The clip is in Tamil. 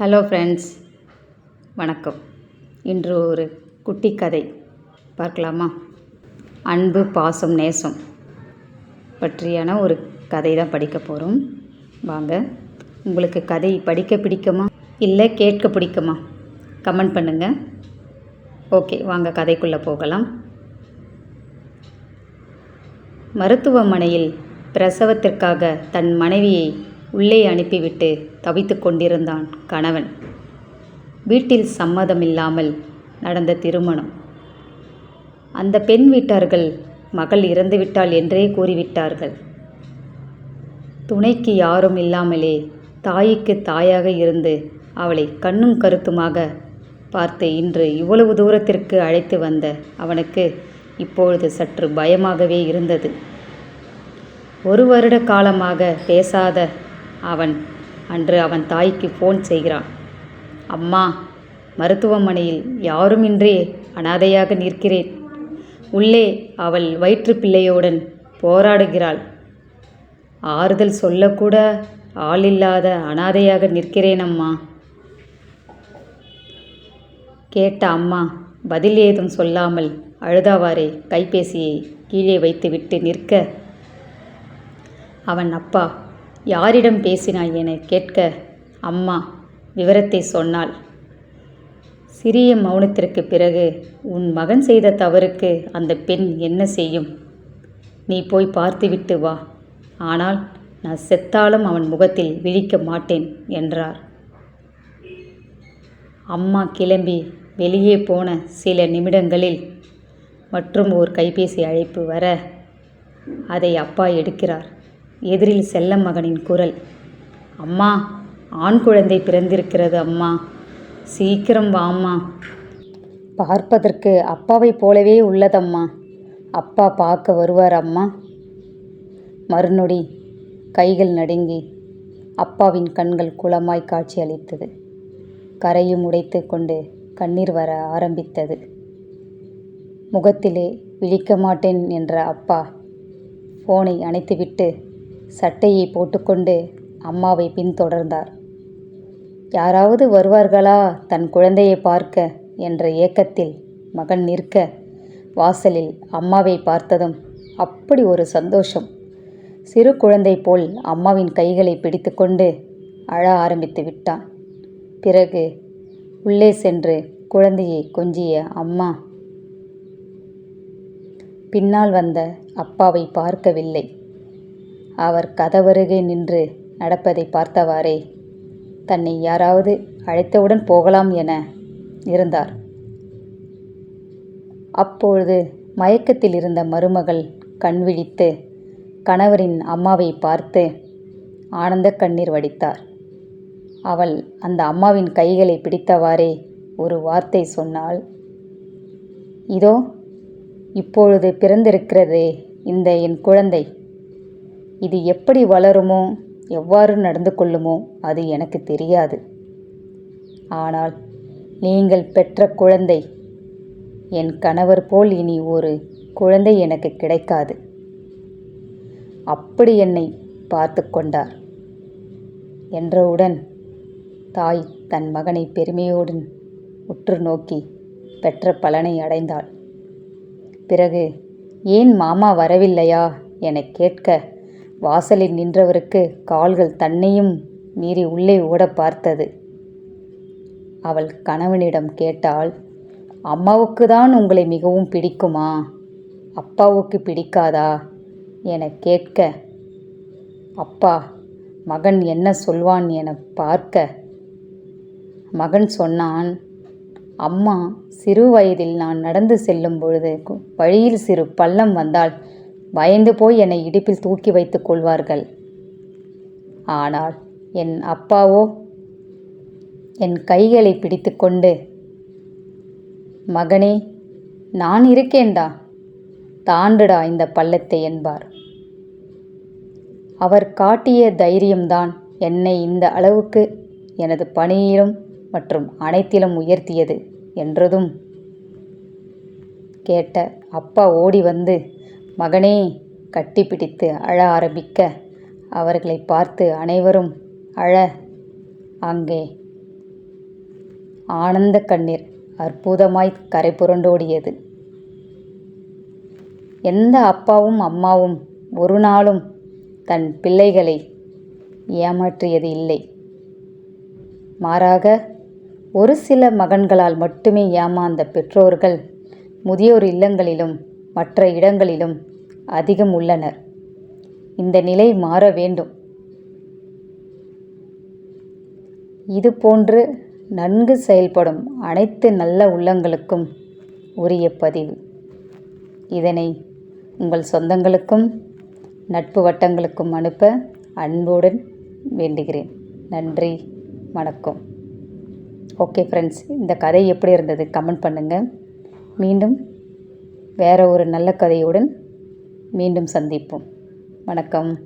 ஹலோ ஃப்ரெண்ட்ஸ் வணக்கம். இன்று ஒரு குட்டி கதை. பார்க்கலாமா? அன்பு பாசம் நேசம் பற்றியான ஒரு கதை தான் படிக்க போகிறோம் வாங்க. உங்களுக்கு கதை படிக்க பிடிக்குமா? இல்லை கேட்க பிடிக்குமா? கமெண்ட் பண்ணுங்கள் ஓகே வாங்க கதைக்குள்ளே போகலாம். மருத்துவமனையில் பிரசவத்திற்காக தன் மனைவியை உள்ளே அனுப்பிவிட்டு தவித்து கொண்டிருந்தான் கணவன். வீட்டில் சம்மதமில்லாமல் நடந்த திருமணம். அந்த பெண் வீட்டார்கள் மகள் இறந்துவிட்டாள் என்றே கூறிவிட்டார்கள். துணைக்கு யாரும் இல்லாமலே தாய்க்கு தாயாக இருந்து அவளை கண்ணும் கருத்துமாக பார்த்து இன்று இவ்வளவு தூரத்திற்கு அழைத்து வந்த அவனுக்கு இப்பொழுது சற்று பயமாகவே இருந்தது. ஒரு வருட காலமாக பேசாத அவன் அன்று அவன் தாய்க்கு ஃபோன் செய்கிறான். அம்மா மருத்துவமனையில் யாருமின்றி அனாதையாக நிற்கிறேன். உள்ளே அவள் வயிற்று பிள்ளையுடன் போராடுகிறாள். ஆறுதல் சொல்லக்கூட ஆளில்லாத அனாதையாக நிற்கிறேன் அம்மா. கேட்ட அம்மா பதில் ஏதும் சொல்லாமல் அழுதாவாரே கைபேசியை கீழே வைத்துவிட்டு நிற்க. அவன் அப்பா யாரிடம் பேசினாய் என கேட்க அம்மா விவரத்தை சொன்னாள். சிறிய மௌனத்திற்கு பிறகு உன் மகன் செய்த தவறுக்கு அந்த பெண் என்ன செய்யும்? நீ போய் பார்த்துவிட்டு வா. ஆனால் நான் செத்தாலும் அவன் முகத்தில் விழிக்க மாட்டேன் என்றார். அம்மா கிளம்பி வெளியே போன சில நிமிடங்களில் மற்றும் ஒரு கைபேசி அழைப்பு வர அதை அப்பா எடுக்கிறார். எதிரில் செல்ல மகனின் குரல். அம்மா ஆண் குழந்தை பிறந்திருக்கிறது அம்மா. சீக்கிரம் வாம்மா. பார்ப்பதற்கு அப்பாவைப் போலவே உள்ளதம்மா. அப்பா பார்க்க வருவார் அம்மா. மறுநொடி கைகள் நடுங்கி அப்பாவின் கண்கள் குளமாய் காட்சியளித்தது. கரையும் உடைத்து கொண்டு கண்ணீர் வர ஆரம்பித்தது. முகத்திலே விழிக்க மாட்டேன் என்ற அப்பா ஃபோனை அணைத்துவிட்டு சட்டையை போட்டுக்கொண்டு அம்மாவை பின்தொடர்ந்தார். யாராவது வருவார்களா தன் குழந்தையை பார்க்க? என்ற ஏக்கத்தில் மகன் நிற்க வாசலில் அம்மாவை பார்த்ததும் அப்படி ஒரு சந்தோஷம். சிறு குழந்தை போல் அம்மாவின் கைகளை பிடித்துக்கொண்டு அழ ஆரம்பித்து விட்டான். பிறகு உள்ளே சென்று குழந்தையை கொஞ்சிய அம்மா பின்னால் வந்த அப்பாவை பார்க்கவில்லை. அவர் கதவருகே நின்று நடப்பதை பார்த்தவாறே தன்னை யாராவது அழைத்தவுடன் போகலாம் என இருந்தார். அப்பொழுது மயக்கத்தில் இருந்த மருமகள் கண் விழித்து கணவரின் அம்மாவை பார்த்து ஆனந்த கண்ணீர் வடித்தார். அவள் அந்த அம்மாவின் கைகளை பிடித்தவாறே ஒரு வார்த்தை சொன்னாள் இதோ இப்பொழுது பிறந்திருக்கிறதே இந்த என் குழந்தை. இது எப்படி வளருமோ எவ்வாறு நடந்து கொள்ளுமோ அது எனக்கு தெரியாது. ஆனால் நீங்கள் பெற்ற குழந்தை என் கணவர் போல் இனி ஒரு குழந்தை எனக்கு கிடைக்காது. அப்படி என்னை பார்த்து கொண்டார். என்றவுடன் தாய் தன் மகனை பெருமையோடு உற்று நோக்கி பெற்ற பலனை அடைந்தாள். பிறகு ஏன் மாமா வரவில்லையா? என கேட்க வாசலில் நின்றவருக்கு கால்கள் தன்னையும் மீறி உள்ளே ஓட பார்த்தது. அவள் கணவனிடம் கேட்டால் அம்மாவுக்கு தான் உங்களை மிகவும் பிடிக்குமா? அப்பாவுக்கு பிடிக்காதா? என கேட்க அப்பா மகன் என்ன சொல்வான் என பார்க்க. மகன் சொன்னான் அம்மா சிறு வயதில் நான் நடந்து செல்லும் பொழுது வழியில் சிறு பள்ளம் வந்தால் பயந்து போய் என்னை இடுப்பில் தூக்கி வைத்துக் கொள்வார்கள். ஆனால் என் அப்பாவோ என் கைகளை பிடித்துக்கொண்டு மகனே நான் இருக்கேன்டா தாண்டுடா இந்த பள்ளத்தை என்பார். அவர் காட்டிய தைரியம்தான் என்னை இந்த அளவுக்கு எனது பணியிலும் மற்றும் அனைத்திலும் உயர்த்தியது என்றதும் கேட்ட அப்பா ஓடி வந்து மகனே கட்டிப்பிடித்து அழ ஆரம்பிக்க. அவர்களை பார்த்து அனைவரும் அழ. அங்கே. ஆனந்த கண்ணீர் அற்புதமாய் கரை புரண்டோடியது. எந்த அப்பாவும் அம்மாவும் ஒரு நாளும் தன் பிள்ளைகளை ஏமாற்றியது இல்லை. மாறாக ஒரு சில மகன்களால் மட்டுமே ஏமாந்த பெற்றோர்கள் முதியோர் இல்லங்களிலும் மற்ற இடங்களிலும் அதிகம் உள்ளனர். இந்த நிலை மாற வேண்டும். இதுபோன்று நன்கு செயல்படும் அனைத்து நல்ல உள்ளங்களுக்கும் உரிய பதிவு. இதனை உங்கள் சொந்தங்களுக்கும் நட்பு வட்டங்களுக்கும் அனுப்ப அன்புடன் வேண்டுகிறேன். நன்றி வணக்கம். ஓகே ஃப்ரெண்ட்ஸ் இந்த கதை எப்படி இருந்தது? கமெண்ட் பண்ணுங்கள் மீண்டும் வேறு ஒரு நல்ல கதையுடன் மீண்டும் சந்திப்போம். வணக்கம்.